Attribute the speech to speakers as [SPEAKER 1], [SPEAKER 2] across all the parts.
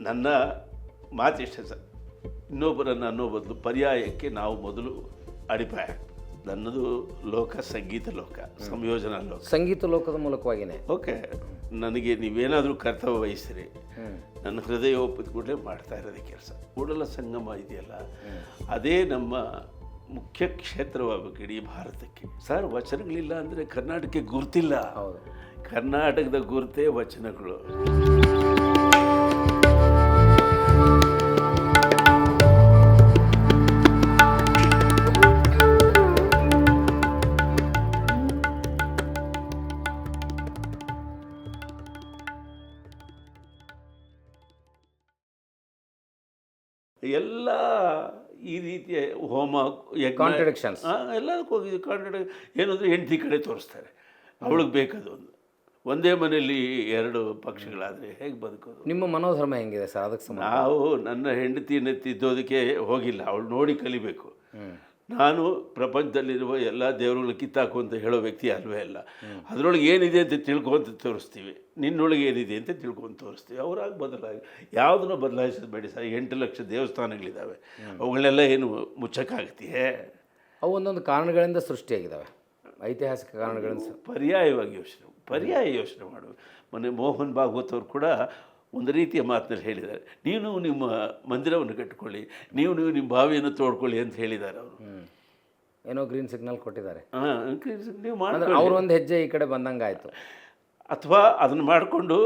[SPEAKER 1] ನನ್ನ ಮಾತಿಷ್ಟ ಸರ್. ಇನ್ನೊಬ್ಬರನ್ನು ಅನ್ನೋ ಬದಲು ಪರ್ಯಾಯಕ್ಕೆ ನಾವು ಮೊದಲು ಅಡಿಪಾಯ. ನನ್ನದು ಲೋಕ ಸಂಗೀತ ಲೋಕ ಸಂಯೋಜನಾ ಲೋಕ.
[SPEAKER 2] ಸಂಗೀತ ಲೋಕದ ಮೂಲಕವಾಗಿಯೇ
[SPEAKER 1] ಓಕೆ. ನನಗೆ ನೀವೇನಾದರೂ ಕರ್ತವ್ಯ ವಹಿಸಿರಿ ನನ್ನ ಹೃದಯ ಒಪ್ಪಿದ ಕೂಡಲೇ ಮಾಡ್ತಾ ಇರೋದು ಕೆಲಸ. ಕೂಡಲ ಸಂಗಮ ಇದೆಯಲ್ಲ ಅದೇ ನಮ್ಮ ಮುಖ್ಯ ಕ್ಷೇತ್ರವಾಗಬೇಕು ಇಡೀ ಭಾರತಕ್ಕೆ. ಸರ್ ವಚನಗಳಿಲ್ಲ ಅಂದರೆ ಕರ್ನಾಟಕಕ್ಕೆ ಗುರುತಿಲ್ಲ. ಕರ್ನಾಟಕದ ಗುರುತೇ ವಚನಗಳು. ಎಲ್ಲ ಈ ರೀತಿಯ ಹೋಮ ಕಾಂಟ್ರಡಿಕ್ಷನ್ಸ್ ಎಲ್ಲದಕ್ಕೂ ಹೋಗಿದ್ದು ಕಾಂಟ್ರಡಿಕ್ ಏನಂದರೆ ಹೆಂಡತಿ ಕಡೆ ತೋರಿಸ್ತಾರೆ. ಅವಳಿಗೆ ಬೇಕದು ಒಂದು. ಒಂದೇ ಮನೆಯಲ್ಲಿ ಎರಡು ಪಕ್ಷಗಳಾದರೆ ಹೇಗೆ ಬದುಕೋದು?
[SPEAKER 2] ನಿಮ್ಮ ಮನೋಧರ್ಮ ಹೆಂಗಿದೆ ಸರ್? ಅದಕ್ಕೆ
[SPEAKER 1] ನಾವು ನನ್ನ ಹೆಂಡತಿನ ತಿದ್ದೋದಕ್ಕೆ ಹೋಗಿಲ್ಲ. ಅವಳು ನೋಡಿ ಕಲಿಬೇಕು. ನಾನು ಪ್ರಪಂಚದಲ್ಲಿರುವ ಎಲ್ಲ ದೇವರುಗಳು ಕಿತ್ತಾಕು ಅಂತ ಹೇಳೋ ವ್ಯಕ್ತಿ ಅಲ್ವೇ ಅಲ್ಲ. ಅದರೊಳಗೆ ಏನಿದೆ ಅಂತ ತಿಳ್ಕೊಂತ ತೋರಿಸ್ತೀವಿ. ನಿನ್ನೊಳಗೆ ಏನಿದೆ ಅಂತ ತಿಳ್ಕೊಂಡು ತೋರಿಸ್ತೀವಿ. ಅವ್ರಾಗ ಬದಲಾಗಿ ಯಾವುದನ್ನು ಬದಲಾಯಿಸಬೇಡಿ ಬೇಡಿ ಸರ್. ಎಂಟು ಲಕ್ಷ ದೇವಸ್ಥಾನಗಳಿದ್ದಾವೆ ಅವುಗಳನ್ನೆಲ್ಲ ಏನು ಮುಚ್ಚಕ್ಕಾಗ್ತೀಯೇ?
[SPEAKER 2] ಅವು ಒಂದೊಂದು ಕಾರಣಗಳಿಂದ ಸೃಷ್ಟಿಯಾಗಿದ್ದಾವೆ ಐತಿಹಾಸಿಕ ಕಾರಣಗಳಿಂದ
[SPEAKER 1] ಪರ್ಯಾಯವಾಗಿ ಯೋಚನೆ ಪರ್ಯಾಯ ಯೋಚನೆ ಮಾಡು ಮೊನ್ನೆ ಮೋಹನ್ ಭಾಗವತ್ ಅವರು ಕೂಡ ಒಂದು ರೀತಿಯ ಮಾತಿನಲ್ಲಿ ಹೇಳಿದ್ದಾರೆ. ನೀನು ನಿಮ್ಮ ಮಂದಿರವನ್ನು ಕಟ್ಟಿಕೊಳ್ಳಿ ನೀವು ನೀವು ನಿಮ್ಮ ಬಾವಿಯನ್ನು ತೋಡ್ಕೊಳ್ಳಿ ಅಂತ ಹೇಳಿದ್ದಾರೆ ಅವರು.
[SPEAKER 2] ಏನೋ ಗ್ರೀನ್ ಸಿಗ್ನಲ್ ಕೊಟ್ಟಿದ್ದಾರೆ.
[SPEAKER 1] ಹಾಂ ನೀವು ಮಾಡಿ
[SPEAKER 2] ಅವರು ಒಂದು ಹೆಜ್ಜೆ ಈ ಕಡೆ ಬಂದಂಗೆ ಆಯಿತು
[SPEAKER 1] ಅಥವಾ ಅದನ್ನು ಮಾಡಿಕೊಂಡು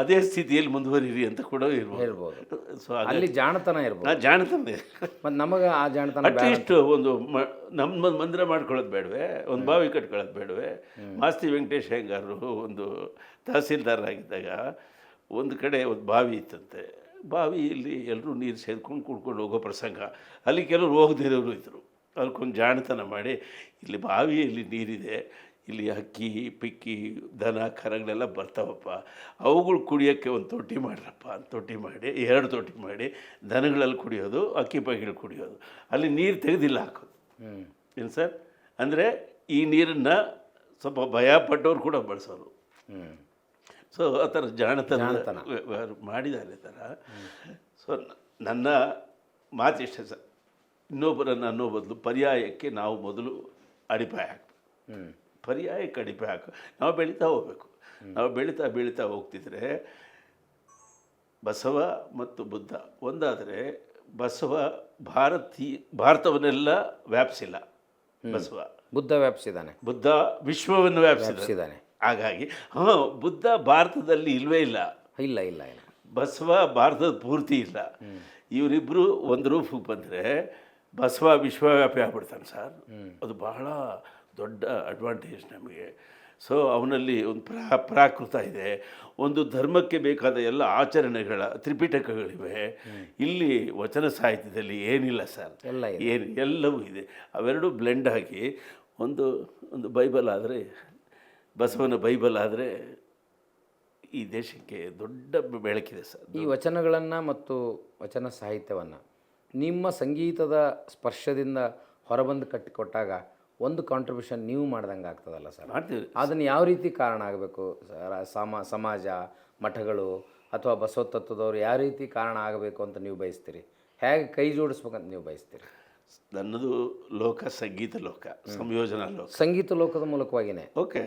[SPEAKER 1] ಅದೇ ಸ್ಥಿತಿಯಲ್ಲಿ ಮುಂದುವರಿರಿ ಅಂತ ಕೂಡ ಇರ್ಬೋದು
[SPEAKER 2] ಹೇಳ್ಬೋದು.
[SPEAKER 1] ಸೊ
[SPEAKER 2] ಅಲ್ಲಿ ಜಾಣತನ ಇರ್ಬೋದು.
[SPEAKER 1] ಆ ಜಾಣತನ
[SPEAKER 2] ಮತ್ತು ನಮಗೆ ಆ ಜಾಣತನ
[SPEAKER 1] ಅಟ್ಲೀಸ್ಟ್ ಒಂದು ಮ ನಮ್ಮ ಮಂದಿರ ಮಾಡ್ಕೊಳ್ಳೋದು ಬೇಡವೆ ಒಂದು ಬಾವಿ ಕಟ್ಕೊಳ್ಳೋದು ಬೇಡವೆ. ಮಾಸ್ತಿ ವೆಂಕಟೇಶ್ ಹೆಂಗಾರರು ಒಂದು ತಹಸೀಲ್ದಾರರಾಗಿದ್ದಾಗ ಒಂದು ಕಡೆ ಒಂದು ಬಾವಿ ಇತ್ತಂತೆ. ಬಾವಿಯಲ್ಲಿ ಎಲ್ಲರೂ ನೀರು ಸೇದ್ಕೊಂಡು ಕುಡ್ಕೊಂಡು ಹೋಗೋ ಪ್ರಸಂಗ. ಅಲ್ಲಿ ಕೆಲವರು ಹೋಗದಿರೋರು ಇದ್ದರು ಅದಕ್ಕೊಂದು ಜಾಣತನ ಮಾಡಿ ಇಲ್ಲಿ ಬಾವಿಯಲ್ಲಿ ನೀರಿದೆ ಇಲ್ಲಿ ಹಕ್ಕಿ ಪಿಕ್ಕಿ ದನ ಕರಗಳೆಲ್ಲ ಬರ್ತಾವಪ್ಪ. ಅವುಗಳು ಕುಡಿಯೋಕ್ಕೆ ಒಂದು ತೊಟ್ಟಿ ಮಾಡ್ರಪ್ಪ. ಅಂತ ತೊಟ್ಟಿ ಮಾಡಿ ಎರಡು ತೊಟ್ಟಿ ಮಾಡಿ ದನಗಳಲ್ಲಿ ಕುಡಿಯೋದು ಅಕ್ಕಿ ಪಕ್ಕಿಗಳು ಕುಡಿಯೋದು. ಅಲ್ಲಿ ನೀರು ತೆಗೆದಿಲ್ಲ ಹಾಕೋದು.
[SPEAKER 2] ಹ್ಞೂ
[SPEAKER 1] ಏನು ಸರ್? ಅಂದರೆ ಈ ನೀರನ್ನು ಸ್ವಲ್ಪ ಭಯ ಪಟ್ಟವ್ರು ಕೂಡ ಬಳಸೋರು
[SPEAKER 2] ಹ್ಞೂ
[SPEAKER 1] ಸೊ ಆ ಥರ ಜಾಣತನ ಮಾಡಿದ್ದಾರೆ ಥರ. ಸೊ ನನ್ನ ಮಾತಿಷ್ಟೇ ಸರ್. ಇನ್ನೊಬ್ಬರನ್ನು ಅನ್ನೋ ಬದಲು ಪರ್ಯಾಯಕ್ಕೆ ನಾವು ಮೊದಲು ಅಡಿಪಾಯ ಹಾಕಬೇಕು. ಪರ್ಯಾಯಕ್ಕೆ ಅಡಿಪಾಯ ಹಾಕ ನಾವು ಬೆಳೀತಾ ಹೋಗ್ಬೇಕು. ನಾವು ಬೆಳೀತಾ ಬೆಳೀತಾ ಹೋಗ್ತಿದ್ರೆ ಬಸವ ಮತ್ತು ಬುದ್ಧ ಒಂದಾದರೆ ಬಸವ ಭಾರತೀಯ ಭಾರತವನ್ನೆಲ್ಲ ವ್ಯಾಪಿಸಿಲ್ಲ. ಬಸವ.
[SPEAKER 2] ಬುದ್ಧ ವ್ಯಾಪಿಸಿದ್ದಾನೆ.
[SPEAKER 1] ಬುದ್ಧ ವಿಶ್ವವನ್ನು ವ್ಯಾಪಿಸಿದ
[SPEAKER 2] ವ್ಯಾಪಿಸಿದ್ದಾನೆ.
[SPEAKER 1] ಹಾಗಾಗಿ ಹಾಂ ಬುದ್ಧ ಭಾರತದಲ್ಲಿ ಇಲ್ಲವೇ ಇಲ್ಲ.
[SPEAKER 2] ಇಲ್ಲ ಇಲ್ಲ ಇಲ್ಲ.
[SPEAKER 1] ಬಸವ ಭಾರತದ ಪೂರ್ತಿ ಇಲ್ಲ. ಇವರಿಬ್ಬರು ಒಂದು ರೂಪಕ್ಕೆ ಬಂದರೆ ಬಸವ ವಿಶ್ವವ್ಯಾಪಿ ಆಗ್ಬಿಡ್ತಾನೆ ಸರ್. ಅದು ಬಹಳ ದೊಡ್ಡ ಅಡ್ವಾಂಟೇಜ್ ನಮಗೆ. ಸೊ ಅವನಲ್ಲಿ ಒಂದು ಪ್ರಾ ಪ್ರಾಕೃತ ಇದೆ. ಒಂದು ಧರ್ಮಕ್ಕೆ ಬೇಕಾದ ಎಲ್ಲ ಆಚರಣೆಗಳ ತ್ರಿಪಿಟಕಗಳಿವೆ. ಇಲ್ಲಿ ವಚನ ಸಾಹಿತ್ಯದಲ್ಲಿ ಏನಿಲ್ಲ ಸರ್.
[SPEAKER 2] ಎಲ್ಲ
[SPEAKER 1] ಏನು ಎಲ್ಲವೂ ಇದೆ. ಅವೆರಡೂ ಬ್ಲೆಂಡ್ ಆಗಿ ಒಂದು ಒಂದು ಬೈಬಲ್ ಆದರೆ ಬಸವನ ಬೈಬಲ್ ಆದರೆ ಈ ದೇಶಕ್ಕೆ ದೊಡ್ಡ ಬೆಳಕಿದೆ ಸರ್.
[SPEAKER 2] ಈ ವಚನಗಳನ್ನು ಮತ್ತು ವಚನ ಸಾಹಿತ್ಯವನ್ನು ನಿಮ್ಮ ಸಂಗೀತದ ಸ್ಪರ್ಶದಿಂದ ಹೊರಬಂದು ಕಟ್ಟಿಕೊಟ್ಟಾಗ ಒಂದು ಕಾಂಟ್ರಿಬ್ಯೂಷನ್ ನೀವು ಮಾಡ್ದಂಗೆ ಆಗ್ತದಲ್ಲ ಸರ್?
[SPEAKER 1] ಮಾಡ್ತೀವಿ.
[SPEAKER 2] ಅದನ್ನು ಯಾವ ರೀತಿ ಕಾರಣ ಆಗಬೇಕು? ಸಮ ಸಮಾಜ ಮಠಗಳು ಅಥವಾ ಬಸವ ತತ್ವದವರು ಯಾವ ರೀತಿ ಕಾರಣ ಆಗಬೇಕು ಅಂತ ನೀವು ಬಯಸ್ತೀರಿ? ಹೇಗೆ ಕೈ ಜೋಡಿಸ್ಬೇಕಂತ ನೀವು ಬಯಸ್ತೀರಿ?
[SPEAKER 1] ನನ್ನದು ಲೋಕ ಸಂಗೀತ ಲೋಕ ಸಂಯೋಜನಾ ಲೋಕ.
[SPEAKER 2] ಸಂಗೀತ ಲೋಕದ ಮೂಲಕವಾಗಿನೇ.
[SPEAKER 1] ಓಕೆ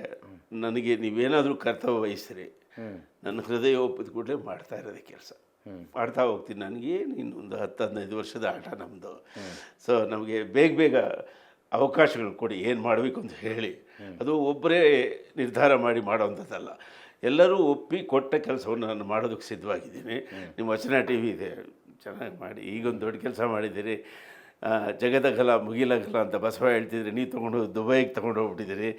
[SPEAKER 1] ನನಗೆ ನೀವೇನಾದರೂ ಕರ್ತವ್ಯ ವಹಿಸ್ರಿ. ನನ್ನ ಹೃದಯ ಒಪ್ಪಿದ ಕೂಡಲೇ ಮಾಡ್ತಾ ಇರೋದೇ ಕೆಲಸ. ಮಾಡ್ತಾ ಹೋಗ್ತೀನಿ. ನನಗೆ ಇನ್ನೊಂದು ಹತ್ತು ಹದಿನೈದು ವರ್ಷದ ಆಟ ನಮ್ಮದು ಸೊ ನಮಗೆ ಬೇಗ ಬೇಗ ಅವಕಾಶಗಳು ಕೊಡಿ ಏನು ಮಾಡಬೇಕು ಅಂತ ಹೇಳಿ. ಅದು ಒಬ್ಬರೇ ನಿರ್ಧಾರ ಮಾಡಿ ಮಾಡೋವಂಥದ್ದಲ್ಲ. ಎಲ್ಲರೂ ಒಪ್ಪಿ ಕೊಟ್ಟ ಕೆಲಸವನ್ನು ನಾನು ಮಾಡೋದಕ್ಕೆ ಸಿದ್ಧವಾಗಿದ್ದೀನಿ. ನಿಮ್ಮ ವಚನ ಟಿ ವಿ ಇದೆ. ಚೆನ್ನಾಗಿ ಮಾಡಿ ಈಗೊಂದು ದೊಡ್ಡ ಕೆಲಸ ಮಾಡಿದ್ದೀರಿ. ಜಗದಗಲ ಮುಗಿಲಗಲ ಅಂತ ಬಸವ ಹೇಳ್ತಿದ್ರಿ ನೀವು ತೊಗೊಂಡು ದುಬೈಗೆ ತೊಗೊಂಡು ಹೋಗ್ಬಿಟ್ಟಿದ್ದೀರಿ.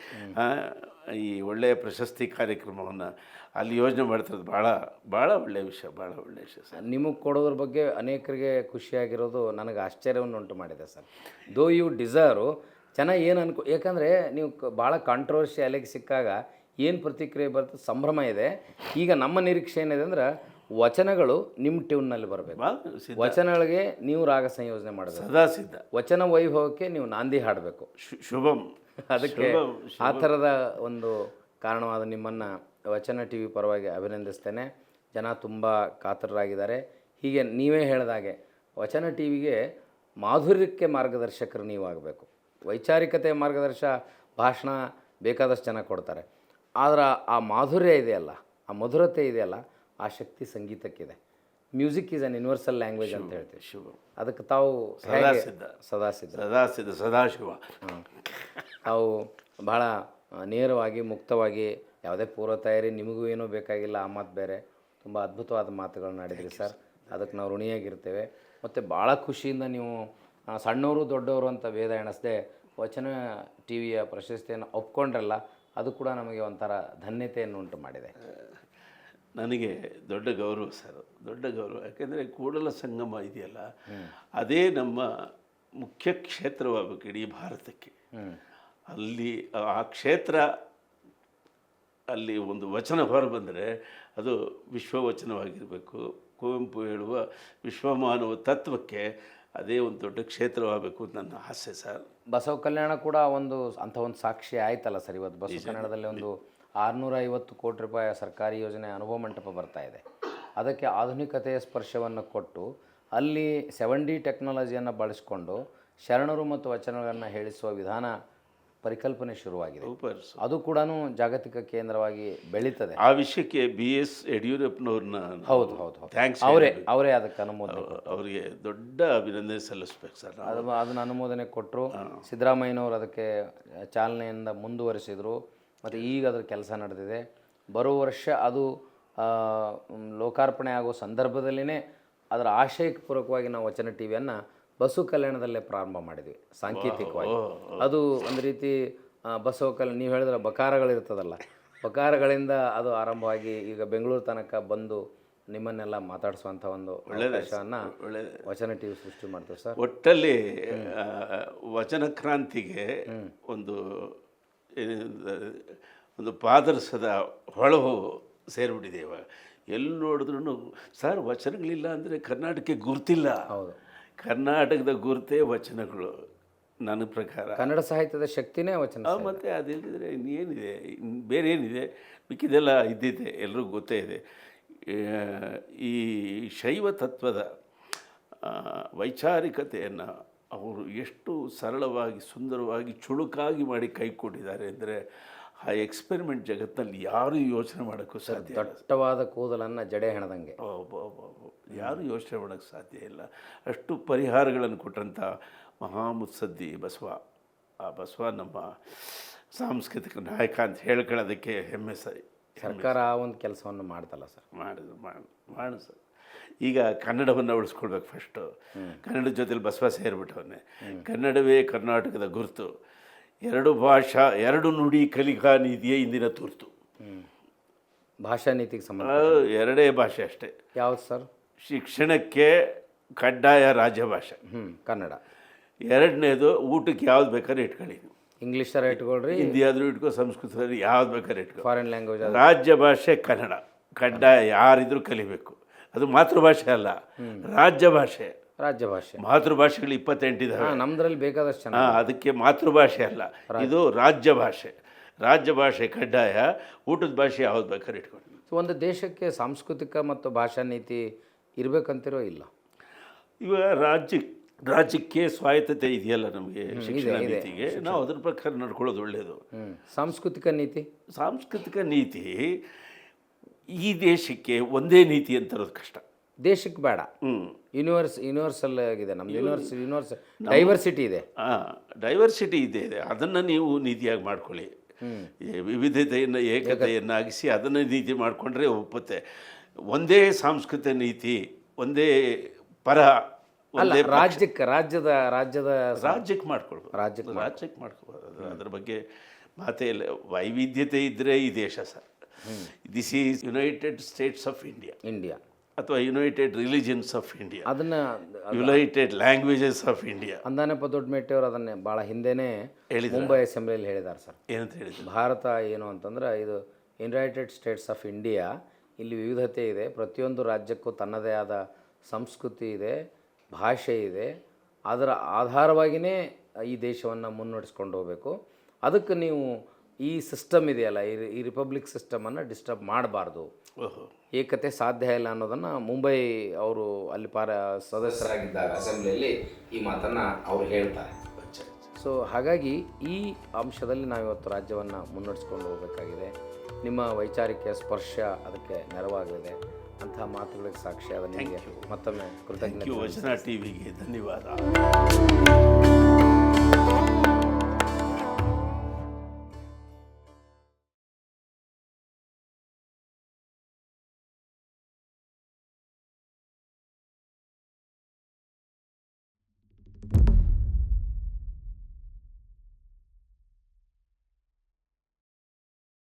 [SPEAKER 1] ಈ ಒಳ್ಳೆಯ ಪ್ರಶಸ್ತಿ ಕಾರ್ಯಕ್ರಮವನ್ನು ಅಲ್ಲಿ ಯೋಜನೆ ಮಾಡ್ತಿರೋದು ಭಾಳ ಭಾಳ ಒಳ್ಳೆಯ ವಿಷಯ ಭಾಳ ಒಳ್ಳೆಯ ವಿಷಯ ಸರ್.
[SPEAKER 2] ನಿಮಗೆ ಕೊಡೋದ್ರ ಬಗ್ಗೆ ಅನೇಕರಿಗೆ ಖುಷಿಯಾಗಿರೋದು ನನಗೆ ಆಶ್ಚರ್ಯವನ್ನು ಉಂಟು ಮಾಡಿದೆ ಸರ್. ದೋ ಯು ಡಿಸರ್ವ್ ಚೆನ್ನಾಗಿ ಏನು ಅನ್ಕೋ ಯಾಕಂದರೆ ನೀವು ಭಾಳ ಕಾಂಟ್ರವರ್ಸಿ ಅಲೆಗೆ ಸಿಕ್ಕಾಗ ಏನು ಪ್ರತಿಕ್ರಿಯೆ ಬರ್ತದೆ ಸಂಭ್ರಮ ಇದೆ. ಈಗ ನಮ್ಮ ನಿರೀಕ್ಷೆ ಏನಿದೆ ಅಂದ್ರೆ ವಚನಗಳು ನಿಮ್ಮ ಟ್ಯೂನ್ನಲ್ಲಿ ಬರಬೇಕು. ವಚನಗಳಿಗೆ ನೀವು ರಾಗ ಸಂಯೋಜನೆ ಮಾಡಬೇಕು.
[SPEAKER 1] ಸದಾ ಸಿದ್ಧ.
[SPEAKER 2] ವಚನ ವೈಭವಕ್ಕೆ ನೀವು ನಾಂದಿ ಹಾಡಬೇಕು.
[SPEAKER 1] ಶುಭಂ.
[SPEAKER 2] ಅದಕ್ಕೆ ಆ ಥರದ ಒಂದು ಕಾರಣವಾದ ನಿಮ್ಮನ್ನು ವಚನ ಟಿ ವಿ ಪರವಾಗಿ ಅಭಿನಂದಿಸ್ತೇನೆ. ಜನ ತುಂಬ ಕಾತರರಾಗಿದ್ದಾರೆ. ಹೀಗೆ ನೀವೇ ಹೇಳಿದಾಗೆ ವಚನ ಟಿ ವಿಗೆ ಮಾಧುರ್ಯಕ್ಕೆ ಮಾರ್ಗದರ್ಶಕರು ನೀವು ಆಗಬೇಕು ವೈಚಾರಿಕತೆ ಮಾರ್ಗದರ್ಶ ಭಾಷಣ ಬೇಕಾದಷ್ಟು ಜನ ಕೊಡ್ತಾರೆ. ಆದರೆ ಆ ಮಾಧುರ್ಯ ಇದೆಯಲ್ಲ ಆ ಮಧುರತೆ ಇದೆಯಲ್ಲ ಆ ಶಕ್ತಿ ಸಂಗೀತಕ್ಕಿದೆ. Music is an universal language ಅಂತ ಹೇಳ್ತೀವಿ.
[SPEAKER 1] ಶಿವ
[SPEAKER 2] ಅದಕ್ಕೆ ತಾವು ಸದಾಸಿದ್ಧ.
[SPEAKER 1] ಸದಾಸಿದ್ಧ.
[SPEAKER 2] ಸದಾಸಿದ್ಧ
[SPEAKER 1] ಸದಾಸಿದ ಸದಾಶಿವ
[SPEAKER 2] ತಾವು ಬಹಳ ನೇರವಾಗಿ ಮುಕ್ತವಾಗಿ ಯಾವುದೇ ಪೂರ್ವ ತಯಾರಿ ನಿಮಗೂ ಏನೂ ಬೇಕಾಗಿಲ್ಲ ಆ ಮಾತು ಬೇರೆ. ತುಂಬ ಅದ್ಭುತವಾದ ಮಾತುಗಳನ್ನ ಆಡಿದ್ರಿ ಸರ್. ಅದಕ್ಕೆ ನಾವು ಋಣಿಯಾಗಿರ್ತೇವೆ. ಮತ್ತು ಭಾಳ ಖುಷಿಯಿಂದ ನೀವು ಸಣ್ಣವರು ದೊಡ್ಡವರು ಅಂತ ಭೇದ ಎಣಿಸದೆ ವಚನ ಟಿ ವಿಯ ಪ್ರಶಸ್ತಿಯನ್ನು ಒಪ್ಕೊಂಡ್ರಲ್ಲ ಅದು ಕೂಡ ನಮಗೆ ಒಂಥರ ಧನ್ಯತೆಯನ್ನು ಉಂಟು ಮಾಡಿದೆ
[SPEAKER 1] ನನಗೆ ದೊಡ್ಡ ಗೌರವ ಸರ್ ದೊಡ್ಡ ಗೌರವ. ಯಾಕೆಂದರೆ ಕೂಡಲ ಸಂಗಮ ಇದೆಯಲ್ಲ ಅದೇ ನಮ್ಮ ಮುಖ್ಯ ಕ್ಷೇತ್ರವಾಗಬೇಕು ಇಡೀ ಭಾರತಕ್ಕೆ. ಅಲ್ಲಿ ಆ ಕ್ಷೇತ್ರ ಅಲ್ಲಿ ಒಂದು ವಚನ ಹೊರ ಬಂದರೆ ಅದು ವಿಶ್ವವಚನವಾಗಿರಬೇಕು. ಕುವೆಂಪು ಹೇಳುವ ವಿಶ್ವಮಾನವ ತತ್ವಕ್ಕೆ ಅದೇ ಒಂದು ದೊಡ್ಡ ಕ್ಷೇತ್ರವಾಗಬೇಕು ಅಂತ ನನ್ನ ಆಸೆ ಸರ್.
[SPEAKER 2] ಬಸವ ಕಲ್ಯಾಣ ಕೂಡ ಒಂದು ಅಂಥ ಒಂದು ಸಾಕ್ಷಿ ಆಯ್ತಲ್ಲ ಸರ್ ಇವತ್ತು? ಬಸವ ಕನ್ನಡದಲ್ಲಿ ಒಂದು ಆರುನೂರ ಐವತ್ತು ಕೋಟಿ ರೂಪಾಯಿ ಸರ್ಕಾರಿ ಯೋಜನೆ ಅನುಭವ ಮಂಟಪ ಬರ್ತಾ ಇದೆ. ಅದಕ್ಕೆ ಆಧುನಿಕತೆಯ ಸ್ಪರ್ಶವನ್ನು ಕೊಟ್ಟು ಅಲ್ಲಿ ಸೆವೆನ್ ಡಿ ಟೆಕ್ನಾಲಜಿಯನ್ನು ಬಳಸಿಕೊಂಡು ಶರಣರು ಮತ್ತು ವಚನಗಳನ್ನು ಹೇಳಿಸುವ ವಿಧಾನ ಪರಿಕಲ್ಪನೆ ಶುರುವಾಗಿದೆ. ಅದು ಕೂಡ ಜಾಗತಿಕ ಕೇಂದ್ರವಾಗಿ ಬೆಳೀತದೆ.
[SPEAKER 1] ಆ ವಿಷಯಕ್ಕೆ ಬಿ ಎಸ್ ಯಡಿಯೂರಪ್ಪನವ್ರನ್ನ
[SPEAKER 2] ಹೌದು ಹೌದು
[SPEAKER 1] ಥ್ಯಾಂಕ್ಸ್
[SPEAKER 2] ಅವರೇ ಅವರೇ ಅದಕ್ಕೆ ಅನುಮೋದನೆ
[SPEAKER 1] ಅವರಿಗೆ ದೊಡ್ಡ ಅಭಿನಂದನೆ ಸಲ್ಲಿಸ್ಬೇಕು ಸರ್.
[SPEAKER 2] ಅದು ಅದನ್ನು ಅನುಮೋದನೆ ಕೊಟ್ಟರು. ಸಿದ್ದರಾಮಯ್ಯನವರು ಅದಕ್ಕೆ ಚಾಲನೆಯಿಂದ ಮುಂದುವರಿಸಿದರು. ಮತ್ತು ಈಗ ಅದರ ಕೆಲಸ ನಡೆದಿದೆ. ಬರೋ ವರ್ಷ ಅದು ಲೋಕಾರ್ಪಣೆ ಆಗೋ ಸಂದರ್ಭದಲ್ಲೇ ಅದರ ಆಶಯಕ್ಕೆ ಪೂರಕವಾಗಿ ನಾವು ವಚನ ಟಿ ವಿಯನ್ನು ಬಸವ ಕಲ್ಯಾಣದಲ್ಲೇ ಪ್ರಾರಂಭ ಮಾಡಿದ್ವಿ ಸಾಂಕೇತಿಕವಾಗಿ. ಅದು ಒಂದು ರೀತಿ ಬಸವ ಕಲ್ಯಾಣ ನೀವು ಹೇಳಿದ್ರೆ ಬಕಾರಗಳಿರ್ತದಲ್ಲ ಬಕಾರಗಳಿಂದ ಅದು ಆರಂಭವಾಗಿ ಈಗ ಬೆಂಗಳೂರು ತನಕ ಬಂದು ನಿಮ್ಮನ್ನೆಲ್ಲ ಮಾತಾಡಿಸುವಂಥ ಒಂದು ಅವಕಾಶವನ್ನು ವಚನ ಟಿ ವಿ ಸೃಷ್ಟಿ ಮಾಡ್ತೇವೆ ಸರ್.
[SPEAKER 1] ಒಟ್ಟಲ್ಲಿ ವಚನ ಕ್ರಾಂತಿಗೆ ಒಂದು ಒಂದು ಪಾದರಸದ ಹೊಳಹು ಸೇರಿಬಿಟ್ಟಿದೆ ಇವಾಗ. ಎಲ್ಲಿ ನೋಡಿದ್ರೂ ಸರ್ ವಚನಗಳಿಲ್ಲ ಅಂದರೆ ಕರ್ನಾಟಕಕ್ಕೆ ಗುರ್ತಿಲ್ಲ.
[SPEAKER 2] ಹೌದು.
[SPEAKER 1] ಕರ್ನಾಟಕದ ಗುರುತೇ ವಚನಗಳು ನನ್ನ ಪ್ರಕಾರ.
[SPEAKER 2] ಕನ್ನಡ ಸಾಹಿತ್ಯದ ಶಕ್ತಿನೇ ವಚನ
[SPEAKER 1] ಮತ್ತು ಅದಿಲ್ಲದಿದ್ರೆ ಇನ್ನೇನಿದೆ ಇನ್ನು ಬೇರೆ ಏನಿದೆ ಮಿಕ್ಕಿದೆಲ್ಲ ಇದ್ದಿದೆ ಎಲ್ಲರಿಗೂ ಗೊತ್ತೇ ಇದೆ. ಈ ಶೈವ ತತ್ವದ ವೈಚಾರಿಕತೆಯನ್ನು ಅವರು ಎಷ್ಟು ಸರಳವಾಗಿ ಸುಂದರವಾಗಿ ಚುಳುಕಾಗಿ ಮಾಡಿ ಕೈಕೊಟ್ಟಿದ್ದಾರೆ ಅಂದರೆ ಆ ಎಕ್ಸ್ಪೆರಿಮೆಂಟ್ ಜಗತ್ತಿನಲ್ಲಿ ಯಾರೂ ಯೋಚನೆ ಮಾಡೋಕ್ಕೂ ಸಾಧ್ಯ
[SPEAKER 2] ದಟ್ಟವಾದ ಕೂದಲನ್ನು ಜಡೆ ಹೆಣದಂಗೆ.
[SPEAKER 1] ಯಾರು ಯಾರೂ ಯೋಚನೆ ಮಾಡೋಕ್ಕೆ ಸಾಧ್ಯ ಇಲ್ಲ. ಅಷ್ಟು ಪರಿಹಾರಗಳನ್ನು ಕೊಟ್ಟಂಥ ಮಹಾಮುತ್ಸದ್ದಿ ಬಸವ. ಆ ಬಸವ ನಮ್ಮ ಸಾಂಸ್ಕೃತಿಕ ನಾಯಕ ಅಂತ ಹೇಳ್ಕೊಳ್ಳೋದಕ್ಕೆ ಹೆಮ್ಮೆ ಸರಿ.
[SPEAKER 2] ಸರ್ಕಾರ ಆ ಒಂದು ಕೆಲಸವನ್ನು ಮಾಡ್ತಲ್ಲ ಸರ್.
[SPEAKER 1] ಮಾಡಿದ್ರು ಮಾಡಿ ಮಾಡು ಸರ್. ಈಗ ಕನ್ನಡವನ್ನು ಉಳಿಸ್ಕೊಳ್ಬೇಕು ಫಸ್ಟು ಕನ್ನಡದ ಜೊತೆಲಿ ಬಸವ ಸೇರಿಬಿಟ್ಟವನ್ನೇ ಕನ್ನಡವೇ ಕರ್ನಾಟಕದ ಗುರುತು. ಎರಡು ಭಾಷಾ ಎರಡು ನುಡಿ ಕಲಿಕಾ ನೀತಿಯೇ ಇಂದಿನ ತುರ್ತು.
[SPEAKER 2] ಭಾಷಾ ನೀತಿಗೆ ಸಂಬಂಧ.
[SPEAKER 1] ಎರಡೇ ಭಾಷೆ ಅಷ್ಟೇ.
[SPEAKER 2] ಯಾವ್ದು ಸರ್?
[SPEAKER 1] ಶಿಕ್ಷಣಕ್ಕೆ ಕಡ್ಡಾಯ ರಾಜ್ಯಭಾಷೆ
[SPEAKER 2] ಹ್ಞೂ ಕನ್ನಡ.
[SPEAKER 1] ಎರಡನೇದು ಊಟಕ್ಕೆ ಯಾವ್ದು ಬೇಕಾದ್ರೆ ಇಟ್ಕೊಳ್ಳಿ ಇಂಗ್ಲೀಷ್
[SPEAKER 2] ಥರ ಇಟ್ಕೊಳ್ರಿ.
[SPEAKER 1] ಹಿಂದಿ ಆದರೂ ಇಟ್ಕೋ ಸಂಸ್ಕೃತದಲ್ಲಿ ಯಾವ್ದು ಬೇಕಾದ್ರೆ ಇಟ್ಕೋ.
[SPEAKER 2] ಫಾರಿನ್ ಲ್ಯಾಂಗ್ವೇಜ್
[SPEAKER 1] ರಾಜ್ಯ ಭಾಷೆ ಕನ್ನಡ. ಕಡ್ಡಾಯ ಯಾರಿದ್ರೂ ಕಲಿಬೇಕು. ಅದು ಮಾತೃಭಾಷೆ ಅಲ್ಲ ರಾಜ್ಯ ಭಾಷೆ
[SPEAKER 2] ರಾಜ್ಯ ಭಾಷೆ
[SPEAKER 1] ಮಾತೃಭಾಷೆಗಳು ಇಪ್ಪತ್ತೆಂಟಿದ್ದಾವೆ
[SPEAKER 2] ಹಾಂ ನಮ್ದ್ರಲ್ಲಿ ಬೇಕಾದಷ್ಟು
[SPEAKER 1] ಹಾಂ ಅದಕ್ಕೆ ಮಾತೃಭಾಷೆ ಅಲ್ಲ ಇದು ರಾಜ್ಯ. ಭಾಷೆ ರಾಜ್ಯ ಭಾಷೆ ಕಡ್ಡಾಯ ಊಟದ ಭಾಷೆ ಯಾವ್ದು ಬೇಕಾದ್ರೆ ಇಟ್ಕೊಂಡು
[SPEAKER 2] ಸೊ ಒಂದು ದೇಶಕ್ಕೆ ಸಾಂಸ್ಕೃತಿಕ ಮತ್ತು ಭಾಷಾ ನೀತಿ ಇರಬೇಕಂತಿರೋ ಇಲ್ಲ.
[SPEAKER 1] ಇವಾಗ ರಾಜ್ಯ ರಾಜ್ಯಕ್ಕೆ ಸ್ವಾಯತ್ತತೆ ಇದೆಯಲ್ಲ ನಮಗೆ ಶಿಕ್ಷಣ ನೀತಿಗೆ? ನಾವು ಅದ್ರ ಪ್ರಕಾರ ನಡ್ಕೊಳ್ಳೋದು ಒಳ್ಳೆಯದು
[SPEAKER 2] ಸಾಂಸ್ಕೃತಿಕ ನೀತಿ.
[SPEAKER 1] ಸಾಂಸ್ಕೃತಿಕ ನೀತಿ ಈ ದೇಶಕ್ಕೆ ಒಂದೇ ನೀತಿ ಅಂತ ಇರೋದು ಕಷ್ಟ.
[SPEAKER 2] ದೇಶಕ್ಕೆ ಬೇಡ. ಯೂನಿವರ್ಸ್ ಯೂನಿವರ್ಸಲ್ ಆಗಿದೆ. ನಮ್ಮ ಯೂನಿವರ್ಸ್ ಯೂನಿವರ್ಸ್ ಡೈವರ್ಸಿಟಿ ಇದೆ.
[SPEAKER 1] ಡೈವರ್ಸಿಟಿ ಇದೆ ಇದೆ. ಅದನ್ನು ನೀವು ನೀತಿಯಾಗಿ ಮಾಡ್ಕೊಳ್ಳಿ. ವಿವಿಧತೆಯನ್ನು ಏಕತೆಯನ್ನಾಗಿಸಿ ಅದನ್ನು ನೀತಿ ಮಾಡಿಕೊಂಡ್ರೆ ಒಪ್ಪುತ್ತೆ. ಒಂದೇ ಸಾಂಸ್ಕೃತಿಕ ನೀತಿ ಒಂದೇ ಪರ
[SPEAKER 2] ಅಲ್ಲ ರಾಜ್ಯಕ್ಕೆ ರಾಜ್ಯದ ರಾಜ್ಯದ
[SPEAKER 1] ರಾಜ್ಯಕ್ಕೆ ಮಾಡ್ಕೊಳ್ಬೋದು
[SPEAKER 2] ರಾಜ್ಯಕ್ಕೆ
[SPEAKER 1] ರಾಜ್ಯಕ್ಕೆ ಮಾಡ್ಕೊಳ್ಬೋದು ಅದು ಅದ್ರ ಬಗ್ಗೆ ಮಾತೇ ಇಲ್ಲ. ವೈವಿಧ್ಯತೆ ಇದ್ದರೆ ಈ ದೇಶ sir. This is United States of India
[SPEAKER 2] India
[SPEAKER 1] ಅಥವಾ ಯುನೈಟೆಡ್ ರಿಲಿಜನ್ಸ್ ಆಫ್ ಇಂಡಿಯಾ
[SPEAKER 2] ಅದನ್ನ
[SPEAKER 1] united languages of India
[SPEAKER 2] Andanappa ದೊಡ್ಡಮೆಟ್ಟಿಯವರು ಅದನ್ನೇ ಭಾಳ ಹಿಂದೆನೇ
[SPEAKER 1] ಹೇಳಿದ್ರು.
[SPEAKER 2] ಮುಂಬೈ ಅಸೆಂಬ್ಲಿಯಲ್ಲಿ ಹೇಳಿದ್ದಾರೆ ಸರ್.
[SPEAKER 1] ಏನಂತ ಹೇಳಿದ್ರು?
[SPEAKER 2] ಭಾರತ ಏನು ಅಂತಂದ್ರೆ ಇದು ಯುನೈಟೆಡ್ ಸ್ಟೇಟ್ಸ್ ಆಫ್ ಇಂಡಿಯಾ ಇಲ್ಲಿ ವಿವಿಧತೆ ಇದೆ. ಪ್ರತಿಯೊಂದು ರಾಜ್ಯಕ್ಕೂ ತನ್ನದೇ ಆದ ಸಂಸ್ಕೃತಿ ಇದೆ ಭಾಷೆ ಇದೆ. ಅದರ ಆಧಾರವಾಗಿಯೇ ಈ ದೇಶವನ್ನು ಮುನ್ನಡೆಸ್ಕೊಂಡು ಹೋಗಬೇಕು. ಅದಕ್ಕೆ ನೀವು ಈ ಸಿಸ್ಟಮ್ ಇದೆಯಲ್ಲ ಈ ಈ ರಿಪಬ್ಲಿಕ್ ಸಿಸ್ಟಮನ್ನು ಡಿಸ್ಟರ್ಬ್ ಮಾಡಬಾರ್ದು. ಏಕತೆ ಸಾಧ್ಯ ಇಲ್ಲ ಅನ್ನೋದನ್ನು ಮುಂಬೈ ಅವರು ಅಲ್ಲಿ ಪಾರ ಸದಸ್ಯರಾಗಿದ್ದಾಗ ಅಸೆಂಬ್ಲಿಯಲ್ಲಿ ಈ ಮಾತನ್ನು ಅವರು ಹೇಳ್ತಾರೆ. ಸೊ ಹಾಗಾಗಿ ಈ ಅಂಶದಲ್ಲಿ ನಾವಿವತ್ತು ರಾಜ್ಯವನ್ನು ಮುನ್ನಡೆಸ್ಕೊಂಡು ಹೋಗಬೇಕಾಗಿದೆ. ನಿಮ್ಮ ವೈಚಾರಿಕ ಸ್ಪರ್ಶ ಅದಕ್ಕೆ ನೆರವಾಗಲಿದೆ. ಅಂತಹ ಮಾತುಗಳಿಗೆ ಸಾಕ್ಷಿ ನಿಮಗೆ ಮತ್ತೊಮ್ಮೆ ಕೃತಜ್ಞತೆ
[SPEAKER 1] ಟಿವಿಗೆ ಧನ್ಯವಾದ.